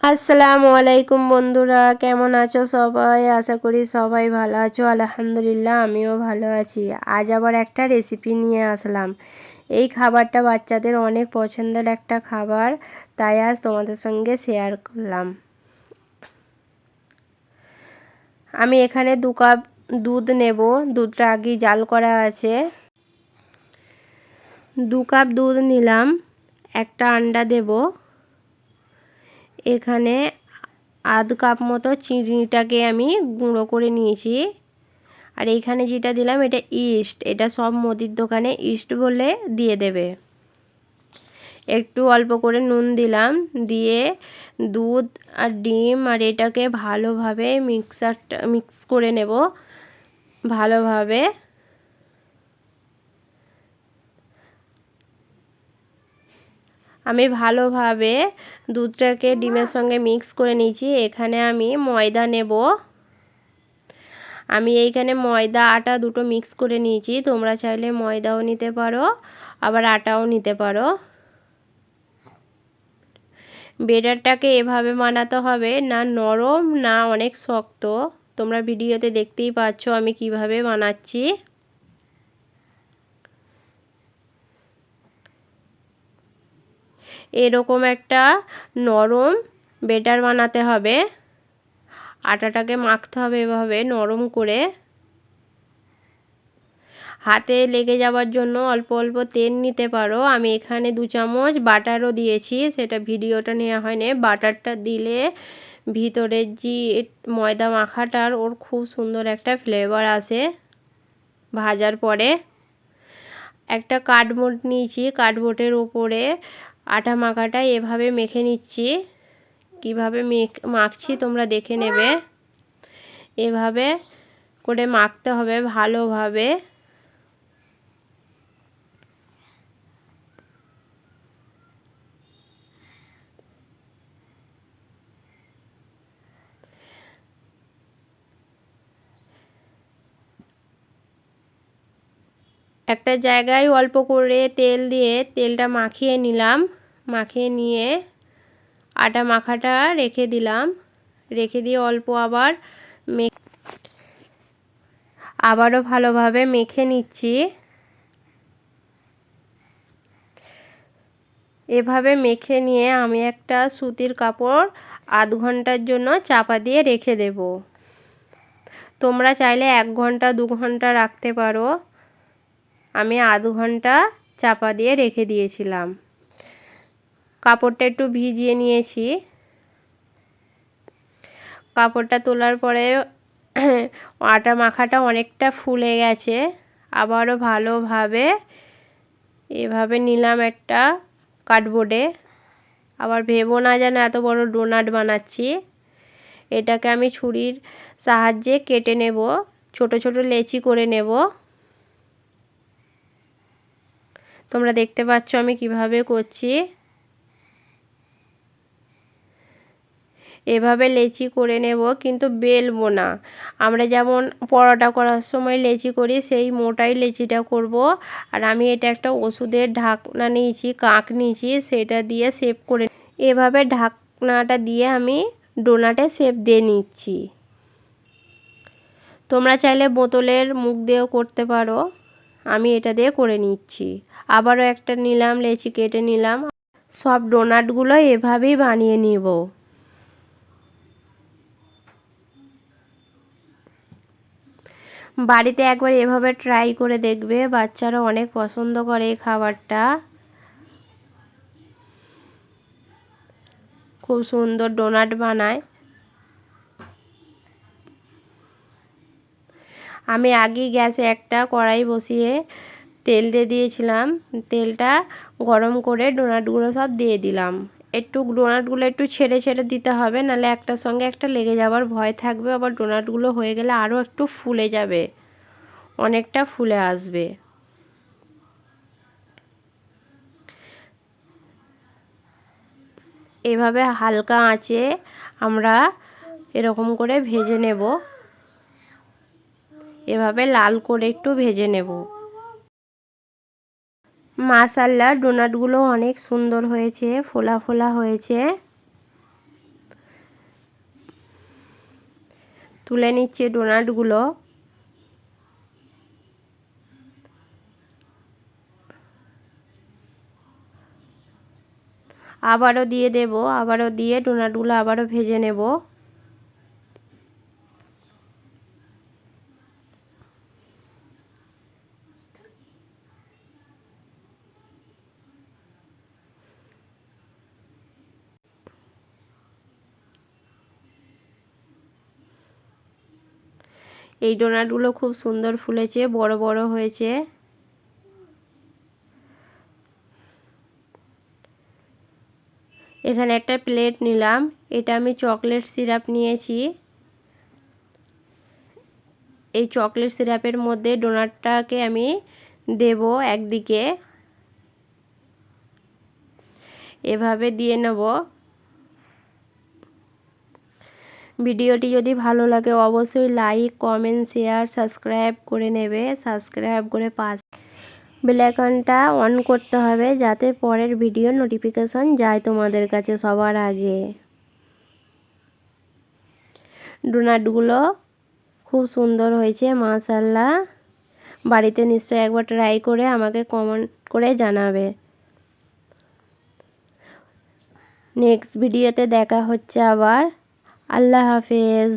আসসালামু আলাইকুম বন্ধুরা, কেমন আছো সবাই? আশা করি সবাই ভালো আছো। আলহামদুলিল্লাহ, আমিও ভালো আছি। আজ আবার একটা রেসিপি নিয়ে আসলাম। এই খাবারটা বাচ্চাদের অনেক পছন্দের একটা খাবার, তাই আজ তোমাদের সঙ্গে শেয়ার করলাম। আমি এখানে দু কাপ দুধ নেব। দুধটা আগে জাল করা আছে। দু কাপ দুধ নিলাম। একটা আন্ডা দেবো। এখানে আধ কাপ মতো চিনিটাকে আমি গুঁড়ো করে নিয়েছি। আর এইখানে যেটা দিলাম এটা ইস্ট, এটা সব মুদির দোকানে ইস্ট বলে দিয়ে দেবে। একটু অল্প করে নুন দিলাম, দিয়ে দুধ আর ডিম আর এটাকে ভালোভাবে মিক্সারটা, মিক্স করে নেব। ভালোভাবে আমি ভালোভাবে দুধটাকে ডিমের সঙ্গে মিক্স করে নিয়েছি। এখানে আমি ময়দা নেব। আমি এইখানে ময়দা, আটা দুটো মিক্স করে নিয়েছি। তোমরা চাইলে ময়দাও নিতে পারো, আবার আটাও নিতে পারো। বেটারটাকে এভাবে বানাতে হবে, না নরম, না অনেক শক্ত। তোমরা ভিডিওতে দেখতেই পাচ্ছ আমি কীভাবে বানাচ্ছি। এরকম একটা নরম বেটার বানাতে হবে। আটাটাকে মাখতে হবে এভাবে নরম করে। হাতে লেগে যাওয়ার জন্য অল্প অল্প তেল নিতে পারো। আমি এখানে দু চামচ বাটারও দিয়েছি, সেটা ভিডিওটা নেওয়া হয়নি। বাটারটা দিলে ভিতরের যে ময়দা মাখাটার ওর খুব সুন্দর একটা ফ্লেভার আসে ভাজার পরে। একটা কাঠবোর্ড নিয়েছি, কাঠবোর্ডের ওপরে আটা মাখাটা এভাবে মেখে নিচ্ছি। কীভাবে মেখ, মাখছি তোমরা দেখে নেবে। এভাবে করে মাখতে হবে ভালোভাবে। একটা জায়গায় অল্প করে তেল দিয়ে তেলটা মাখিয়ে নিলাম। মাখিয়ে নিয়ে আটা মাখাটা রেখে দিলাম। রেখে দিয়ে অল্প আবার আবারও ভালোভাবে মেখে নিচ্ছি। এভাবে মেখে নিয়ে আমি একটা সুতির কাপড় আধ ঘণ্টার জন্য চাপা দিয়ে রেখে দেব। তোমরা চাইলে এক ঘণ্টা, দু ঘণ্টা রাখতে পারো। আমি আধ ঘণ্টা চাপা দিয়ে রেখে দিয়েছিলাম। কাপড়টা একটু ভিজিয়ে নিয়েছি। কাপড়টা তোলার পরে আটা মাখাটা অনেকটা ফুলে গেছে। আবারও ভালোভাবে এভাবে নিলাম একটা কার্ডবোর্ডে। আবার ভেবো না যেন এত বড় ডোনাট বানাচ্ছি। এটাকে আমি ছুরির সাহায্যে কেটে নেব, ছোট ছোট লেচি করে নেব। তোমরা দেখতে পাচ্ছ আমি কীভাবে করছি। এভাবে লেচি করে নেব, কিন্তু বেলবো না। আমরা যেমন পরোটা করার সময় লেচি করি, সেই মোটাই লেচিটা করব। আর আমি এটা একটা ওষুধের ঢাকনা নিয়েছি, কাক নিয়েছি, সেটা দিয়ে সেভ করে এভাবে ঢাকনাটা দিয়ে আমি ডোনাটে সেপ দিয়ে নিচ্ছি। তোমরা চাইলে বোতলের মুখ দিয়েও করতে পারো। আমি এটা দিয়ে করে নিচ্ছি। আবারও একটা নিলাম, লেচি কেটে নিলাম। সব ডোনাটগুলো এভাবেই বানিয়ে নিব। বাড়িতে একবার এভাবে ট্রাই করে দেখবে, বাচ্চারা অনেক পছন্দ করে এই খাবারটা। খুব সুন্দর ডোনাট বানায়। আমি আগে গ্যাসে একটা কড়াই বসিয়ে তেল দিয়ে দিয়েছিলাম। তেলটা গরম করে ডোনাটগুলো সব দিয়ে দিলাম। একটু ডোনাটগুলো একটু ছেড়ে ছেড়ে দিতে হবে, নাহলে একটার সঙ্গে একটা লেগে যাওয়ার ভয় থাকবে, আবার ডোনাটগুলো হয়ে গেলে আরও একটু ফুলে যাবে, অনেকটা ফুলে আসবে। এভাবে হালকা আঁচে আমরা এরকম করে ভেজে নেব। এভাবে লাল করে একটু ভেজে নেব। মাসাল্লার ডোনাটগুলো অনেক সুন্দর হয়েছে, ফোলা ফোলা হয়েছে। তুলে নিচ্ছে ডোনাটগুলো। আবারও দিয়ে দেব, আবারও দিয়ে ডোনাটগুলো আবারও ভেজে নেব। এই ডোনাটগুলো খুব সুন্দর ফুলেছে, বড় বড় হয়েছে। এখানে একটা প্লেট নিলাম, এটা আমি চকলেট সিরাপ নিয়েছি। এই চকলেট সিরাপের মধ্যে ডোনাটটাকে আমি দেব একদিকে। এভাবে দিয়ে নেব। ভিডিওটি যদি ভালো লাগে অবশ্যই লাইক, কমেন্ট, শেয়ার, সাবস্ক্রাইব করে নেবে। সাবস্ক্রাইব করে পাস বেলাইকনটা অন করতে হবে যাতে পরের ভিডিও নোটিফিকেশন যায় তোমাদের কাছে সবার আগে। ডোনাটগুলো খুব সুন্দর হয়েছে মাশাল্লাহ বাড়িতে নিশ্চয়ই একবার ট্রাই করে আমাকে কমেন্ট করে জানাবে। নেক্সট ভিডিওতে দেখা হচ্ছে আবার। আল্লাহ হাফেজ